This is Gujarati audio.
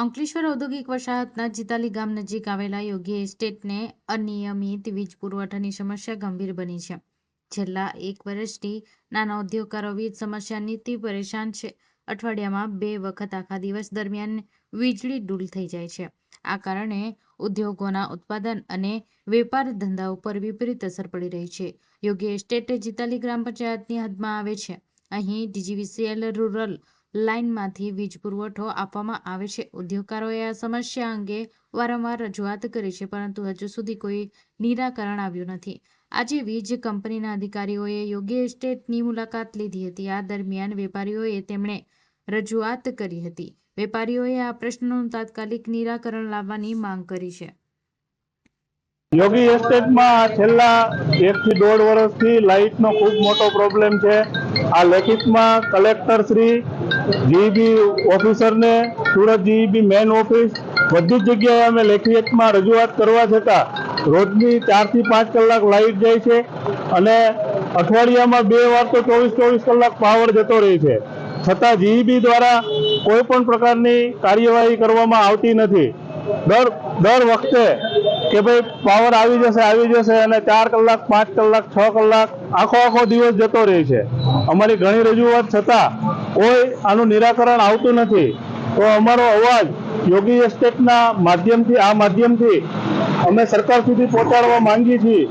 અંકલેશ્વર ઔદ્યોગિક વસાહતના જીતાલી ગામ નજીક આવેલા યોગી એસ્ટેટને અનિયમિત વીજ પુરવઠાની સમસ્યા ગંભીર બની છે. છેલ્લા એક વર્ષથી નાના ઉદ્યોગકારો વીજ સમસ્યાથી પરેશાન છે. અઠવાડિયામાં બે વખત આખા દિવસ દરમિયાન વીજળી ડૂલ થઈ જાય છે. આ કારણે ઉદ્યોગોના ઉત્પાદન અને વેપાર ધંધા ઉપર વિપરીત અસર પડી રહી છે. યોગી એસ્ટેટ જીતાલી ગ્રામ પંચાયતની હદમાં આવે છે. અહીં ડીજીવીસીએલ રૂરલ લાઇનમાંથી વીજ પુરવઠો આપવામાં આવે છે. ઉદ્યોગકારોએ આ સમસ્યા અંગે વારંવાર રજૂઆત કરી છે, પરંતુ હજુ સુધી કોઈ નિરાકરણ આવ્યું નથી. આજે વીજ કંપનીના અધિકારીઓએ યોગ્ય એસ્ટેટની મુલાકાત લીધી હતી. આ દરમિયાન વેપારીઓએ તેમણે રજૂઆત કરી હતી. વેપારીઓએ આ પ્રશ્નનું તાત્કાલિક નિરાકરણ લાવવાની માંગ કરી છે. યોગી એસ્ટેટમાં છેલ્લા એકથી દોઢ વર્ષથી લાઇટનો ખૂબ મોટો પ્રોબ્લેમ છે. આ લેખિતમાં કલેક્ટર શ્રી જીઈબી ઓફિસરને, સુરત જીઈબી મેન ઓફિસ, બધી જ જગ્યાએ અમે લેખિતમાં રજૂઆત કરવા છતાં રોજની ચારથી પાંચ કલાક લાઇટ જાય છે અને અઠવાડિયામાં બે વાર તો ચોવીસ ચોવીસ કલાક પાવર જતો રહે છે. છતાં જીઈબી દ્વારા કોઈ પણ પ્રકારની કાર્યવાહી કરવામાં આવતી નથી. દર દર વખતે કે ભાઈ પાવર આવી જશે આવી જશે અને ચાર કલાક, પાંચ કલાક, છ કલાક આખો આખો દિવસ જતો રહે છે. અમારી ઘણી રજૂઆત છતાં કોઈ આનું નિરાકરણ આવતું નથી. તો અમારો અવાજ યોગી એસ્ટેટના માધ્યમથી, આ માધ્યમથી અમે સરકાર સુધી પહોંચાડવા માંગીએ છીએ.